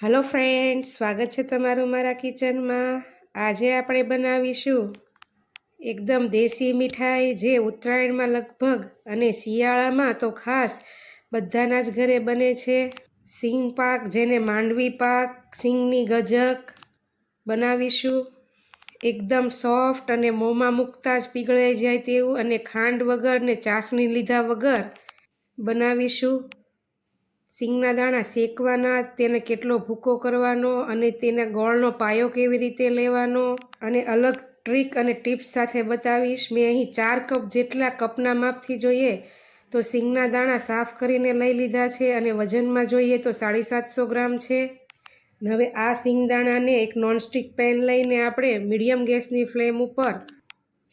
Hello friend સ્વાગત છે તમારું મારા કિચનમાં. આજે આપણે બનાવીશું એકદમ દેશી મીઠાઈ જે ઉત્તરાયણમાં લગભગ અને શિયાળામાં તો ખાસ બધાના જ ઘરે બને છે. સિંગ પાક, જેને માંડવી પાક, સિંગની ગજક બનાવીશું. એકદમ સોફ્ટ અને મોંમાં મૂકતા જ પીગળાઈ જાય તેવું અને ખાંડ વગર ને ચાસણી લીધા વગર બનાવીશું. સિંગના દાણા શેકવાના, તેને કેટલો ભૂકો કરવાનો અને તેના ગોળનો પાયો કેવી રીતે લેવાનો અને અલગ ટ્રીક અને ટિપ્સ સાથે બતાવીશ. મેં અહીં ચાર કપ જેટલા કપના માપથી જોઈએ તો સિંગના દાણા સાફ કરીને લઈ લીધા છે અને વજનમાં જોઈએ તો સાડી સાતસો ગ્રામ છે. હવે આ સિંગદાણાને એક નોનસ્ટિક પેન લઈને આપણે મીડિયમ ગેસની ફ્લેમ ઉપર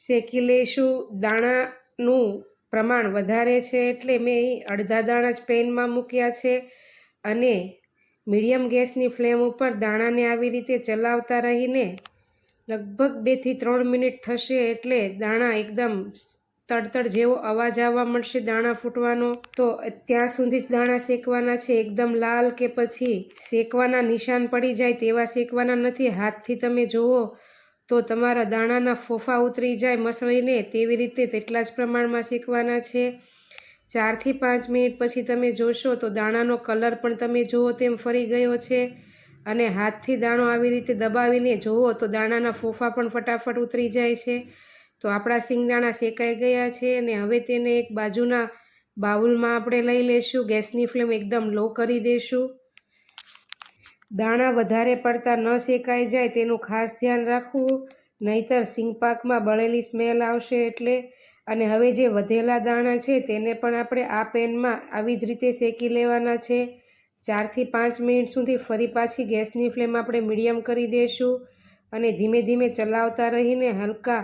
શેકી લઈશું. દાણાનું પ્રમાણ વધારે છે એટલે મેં અડધા દાણા જ પેનમાં મૂક્યા છે અને મીડિયમ ગેસની ફ્લેમ ઉપર દાણાને આવી રીતે ચલાવતા રહીને લગભગ બેથી ત્રણ મિનિટ થશે એટલે દાણા એકદમ તડતડ જેવો અવાજ આવવા મળશે દાણા ફૂટવાનો. તો ત્યાં સુધી જ દાણા શેકવાના છે. એકદમ લાલ કે પછી શેકવાના નિશાન પડી જાય તેવા શેકવાના નથી. હાથથી તમે જુઓ તો તમારા દાણાના ફોફા ઉતરી જાય મસળીને તેવી રીતે તેટલા જ પ્રમાણમાં શેકવાના છે. ચારથી પાંચ મિનિટ પછી તમે જોશો તો દાણાનો કલર પણ તમે જુઓ તેમ ફરી ગયો છે અને હાથથી દાણો આવી રીતે દબાવીને જુઓ તો દાણાના ફોફા પણ ફટાફટ ઉતરી જાય છે. તો આપણા સિંગદાણા શેકાઈ ગયા છે અને હવે તેને એક બાજુના બાઉલમાં આપણે લઈ લઈશું ગેસની ફ્લેમ એકદમ લો કરી દઈશું દાણા વધારે પડતા ન શેકાઈ જાય તેનું ખાસ ધ્યાન રાખવું, નહીતર સિંગપાકમાં બળેલી સ્મેલ આવશે એટલે, અને હવે જે વધેલા દાણા છે તેને પણ આપણે આ પેનમાં આવી જ રીતે શેકી લેવાના છે. ચારથી પાંચ મિનિટ સુધી ફરી પાછી ગેસની ફ્લેમ આપણે મીડિયમ કરી દઈશું અને ધીમે ધીમે ચલાવતા રહીને હલકા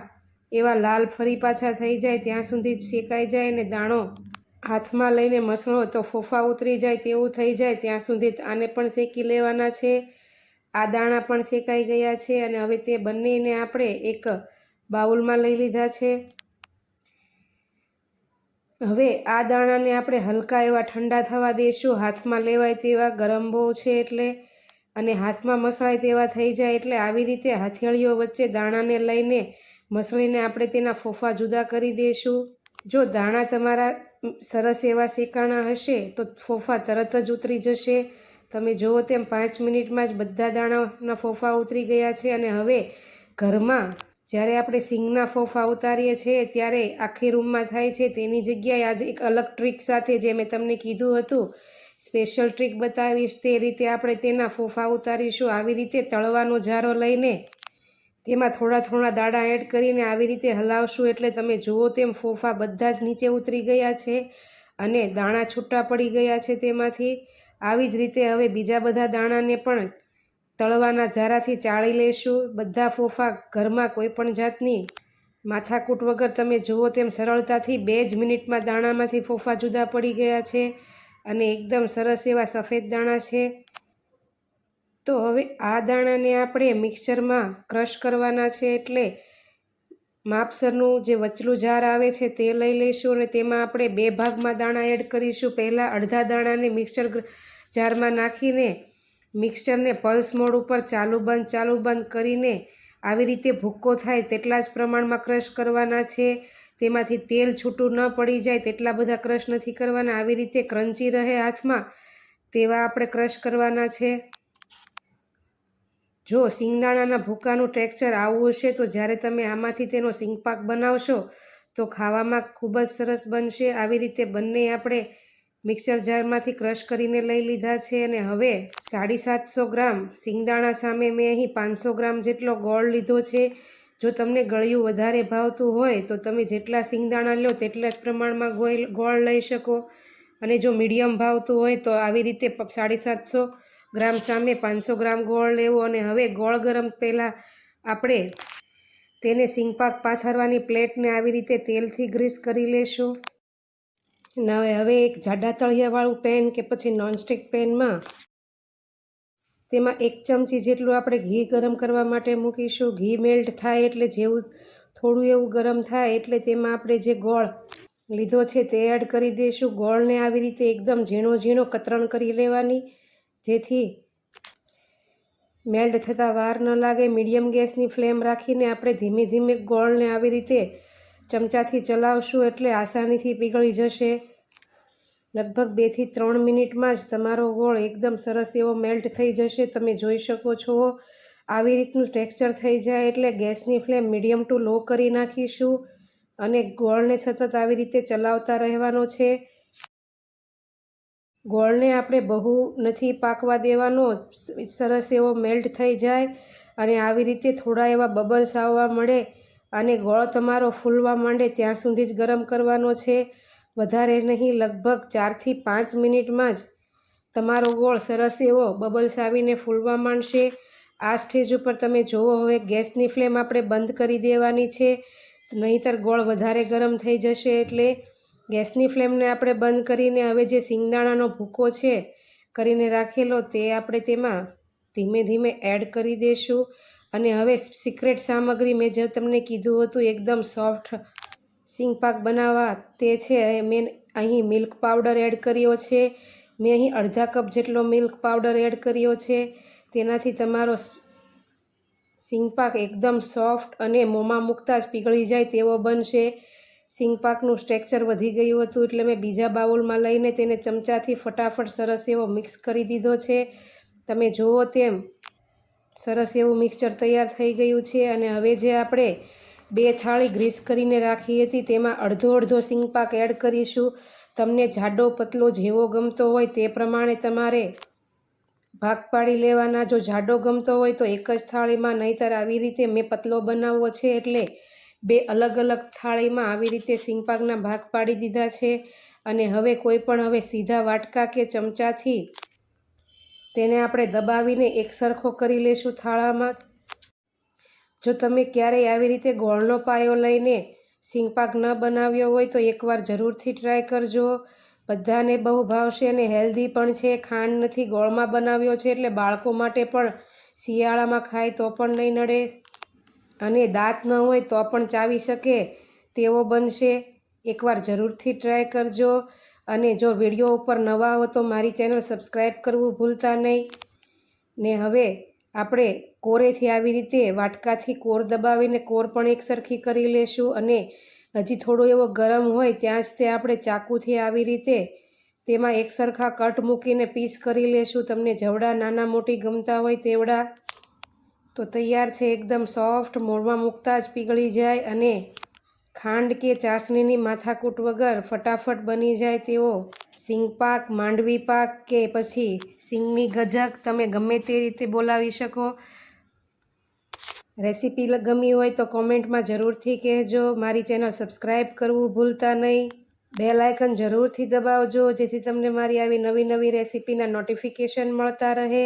એવા લાલ ફરી પાછા થઈ જાય ત્યાં સુધી શેકાઈ જાય અને દાણો હાથમાં લઈને મસળો તો ફોફા ઉતરી જાય તેવું થઈ જાય ત્યાં સુધી આને પણ શેકી લેવાના છે. આ દાણા પણ શેકાઈ ગયા છે અને હવે તે બંનેને આપણે એક બાઉલમાં લઈ લીધા છે. હવે આ દાણાને આપણે હલકા એવા ઠંડા થવા દઈશું હાથમાં લેવાય તેવા ગરમ બહુ છે એટલે અને હાથમાં મસળાય તેવા થઈ જાય એટલે આવી રીતે હથેળીઓ વચ્ચે દાણાને લઈને મસળીને આપણે તેના ફોફા જુદા કરી દઈશું જો દાણા તમારા સરસ એવા શેકાણા હશે, તો ફોફા તરત જ ઉતરી જશે. તમે જુઓ તેમ પાંચ મિનિટમાં જ બધા દાણાના ફોફા ઉતરી ગયા છે અને હવે ઘરમાં જ્યારે આપણે સિંગના ફોફા ઉતારીએ છીએ, ત્યારે આખી રૂમમાં થાય છે. તેની જગ્યાએ આજે એક અલગ ટ્રીક સાથે જે મેં તમને કીધું હતું, સ્પેશિયલ ટ્રીક બતાવીશ. તે રીતે આપણે તેના ફોફા ઉતારીશું. આવી રીતે તળવાનો જારો લઈને તેમાં થોડા થોડા દાણા એડ કરીને આવી રીતે હલાવશું એટલે તમે જુઓ તેમ ફોફા બધા જ નીચે ઉતરી ગયા છે અને દાણા છૂટા પડી ગયા છે તેમાંથી. આવી જ રીતે હવે બીજા બધા દાણાને પણ તળવાના જારાથી ચાળી લેશું. બધા ફોફા ઘરમાં કોઈ પણ જાતની માથાકૂટ વગર તમે જુઓ તેમ સરળતાથી બે જ મિનિટમાં દાણામાંથી ફોફા જુદા પડી ગયા છે અને એકદમ સરસ એવા સફેદ દાણા છે. તો હવે આ દાણાને આપણે મિક્સરમાં ક્રશ કરવાના છે એટલે માપસરનું જે વચલું જાર આવે છે તે લઈ લઈશું અને તેમાં આપણે બે ભાગમાં દાણા એડ કરીશું. પહેલાં અડધા દાણાને મિક્સર જારમાં નાખીને મિક્સરને પલ્સ મોડ ઉપર ચાલુ બંધ ચાલુ બંધ કરીને આવી રીતે ભૂક્કો થાય તેટલા જ પ્રમાણમાં ક્રશ કરવાના છે. તેમાંથી તેલ છૂટું ન પડી જાય તેટલા બધા ક્રશ નથી કરવાના. આવી રીતે ક્રંચી રહે હાથમાં તેવા આપણે ક્રશ કરવાના છે. જો સિંગદાણાના ભૂકાનું ટેક્સચર આવું હશે તો જ્યારે તમે આમાંથી તેનો સિંગપાક બનાવશો, તો ખાવામાં ખૂબ જ સરસ બનશે. આવી રીતે બંને આપણે મિક્સર જારમાંથી ક્રશ કરીને લઈ લીધા છે અને હવે સાડી સાતસો ગ્રામ સિંગદાણા સામે મેં અહીં પાંચસો ગ્રામ જેટલો ગોળ લીધો છે. જો તમને ગળ્યું વધારે ભાવતું હોય, તો તમે જેટલા સિંગદાણા લો તેટલા જ પ્રમાણમાં ગોળ ગોળ લઈ શકો. અને જો મીડિયમ ભાવતું હોય, તો આવી રીતે સાડી સાતસો ગ્રામ સામે પાંચસો ગ્રામ ગોળ લેવો અને હવે ગોળ ગરમ પહેલાં આપણે તેને સિંગપાક પાથરવાની પ્લેટને આવી રીતે તેલથી ગ્રીસ કરી લેશું. હવે હવે એક જાડા તળિયાવાળું પેન કે પછી નોનસ્ટિક પેનમાં તેમાં એક ચમચી જેટલું આપણે ઘી ગરમ કરવા માટે મૂકીશું. ઘી મેલ્ટ થાય એટલે જેવું થોડું એવું ગરમ થાય એટલે તેમાં આપણે જે ગોળ લીધો છે તે એડ કરી દઈશું. ગોળને આવી રીતે એકદમ ઝીણો ઝીણો કતરણ કરી લેવાની. જેથી મેલ્ટ થતાં વાર ન લાગે, મીડિયમ ગેસની ફ્લેમ રાખીને આપણે ધીમે ધીમે ગોળને આવી રીતે ચમચાથી ચલાવશું એટલે આસાનીથી પીગળી જશે. લગભગ બેથી ત્રણ મિનિટમાં જ તમારો ગોળ એકદમ સરસ એવો મેલ્ટ થઈ જશે. તમે જોઈ શકો છો, આવી રીતનું ટેક્સચર થઈ જાય એટલે ગેસની ફ્લેમ મીડિયમ ટુ લો કરી નાખીશું અને ગોળને સતત આવી રીતે ચલાવતા રહેવાનો છે. ગોળને આપણે બહુ નથી પાકવા દેવાનો. સરસ એવો મેલ્ટ થઈ જાય અને આવી રીતે થોડા એવા બબલ્સ આવવા મળે અને ગોળ તમારો ફૂલવા માંડે ત્યાં સુધી જ ગરમ કરવાનો છે. વધારે નહીં, લગભગ ચારથી પાંચ મિનિટમાં જ તમારો ગોળ સરસ એવો બબલ્સ આવીને ફૂલવા માંડશે. આ સ્ટેજ ઉપર તમે જુઓ, હવે ગેસની ફ્લેમ આપણે બંધ કરી દેવાની છે. નહીંતર ગોળ વધારે ગરમ થઈ જશે એટલે ગેસની ફ્લેમને આપણે બંધ કરીને હવે જે સિંગદાણાનો ભૂકો છે કરીને રાખેલો તે આપણે તેમાં ધીમે ધીમે એડ કરી દઈશું અને હવે સિક્રેટ સામગ્રી મેં જે તમને કીધું હતું, એકદમ સોફ્ટ સિંગપાક બનાવવા, તે છે મેં અહીં મિલ્ક પાવડર એડ કર્યો છે. મેં અહીં અડધા કપ જેટલો મિલ્ક પાવડર એડ કર્યો છે. તેનાથી તમારો સિંગપાક એકદમ સોફ્ટ અને મોંમાં મૂકતા જ પીગળી જાય તેવો બનશે. સિંગપાકનું સ્ટ્રેક્ચર વધી ગયું હતું એટલે મેં બીજા બાઉલમાં લઈને તેને ચમચાથી ફટાફટ સરસ એવો મિક્સ કરી દીધો છે. તમે જુઓ તેમ, સરસ એવું મિક્સચર તૈયાર થઈ ગયું છે અને હવે જે આપણે બે થાળી ગ્રીસ કરીને રાખી હતી તેમાં અડધો અડધો સિંગપાક એડ કરીશું. તમને જાડો પતલો જેવો ગમતો હોય તે પ્રમાણે તમારે ભાગ પાડી લેવાના. જો જાડો ગમતો હોય તો એક જ થાળીમાં નહીંતર આવી રીતે મેં પતલો બનાવવો છે એટલે બે અલગ અલગ થાળીમાં આવી રીતે સિંગપાકના ભાગ પાડી દીધા છે અને હવે કોઈ પણ હવે સીધા વાટકા કે ચમચાથી તેને આપણે દબાવીને એકસરખો કરી લેશું થાળામાં. જો તમે ક્યારેય આવી રીતે ગોળનો પાયો લઈને સિંગપાક ન બનાવ્યો હોય તો એકવાર જરૂરથી ટ્રાય કરજો. બધાને બહુ ભાવશે અને હેલ્ધી પણ છે. ખાંડ નથી ગોળમાં બનાવ્યો છે એટલે બાળકો માટે પણ શિયાળામાં ખાય તો પણ નહીં નડે. અને દાંત ન હોય તો પણ ચાવી શકે, તેવો બનશે. એકવાર જરૂરથી ટ્રાય કરજો. અને જો વીડિયો ઉપર નવા હો તો મારી ચેનલ સબસ્ક્રાઈબ કરવું ભૂલતા નહીં. ને હવે આપણે કોરેથી આવી રીતે વાટકાથી કોર દબાવીને કોર પણ એકસરખી કરી લેશું અને હજી થોડો એવો ગરમ હોય ત્યાં જ તે આપણે ચાકુથી આવી રીતે તેમાં એકસરખા કટ મૂકીને પીસ કરી લેશું. તમને જવડા નાના મોટી ગમતા હોય તેવડા તો તૈયાર છે એકદમ સોફ્ટ મોળમાં મૂકતા જ પીગળી જાય અને ખાંડ કે ચાસણીની માથાકૂટ વગર ફટાફટ બની જાય તેવો સિંગપાક માંડવી પાક કે પછી સિંગની ગજક તમે ગમે તે રીતે બોલાવી શકો. રેસીપી ગમી હોય તો કોમેન્ટમાં જરૂરથી કહેજો. મારી ચેનલ સબસ્ક્રાઈબ કરવું ભૂલતા નહીં. બેલ આઇકન જરૂરથી દબાવજો જેથી તમને મારી આવી નવી નવી રેસીપીના નોટિફિકેશન મળતા રહે.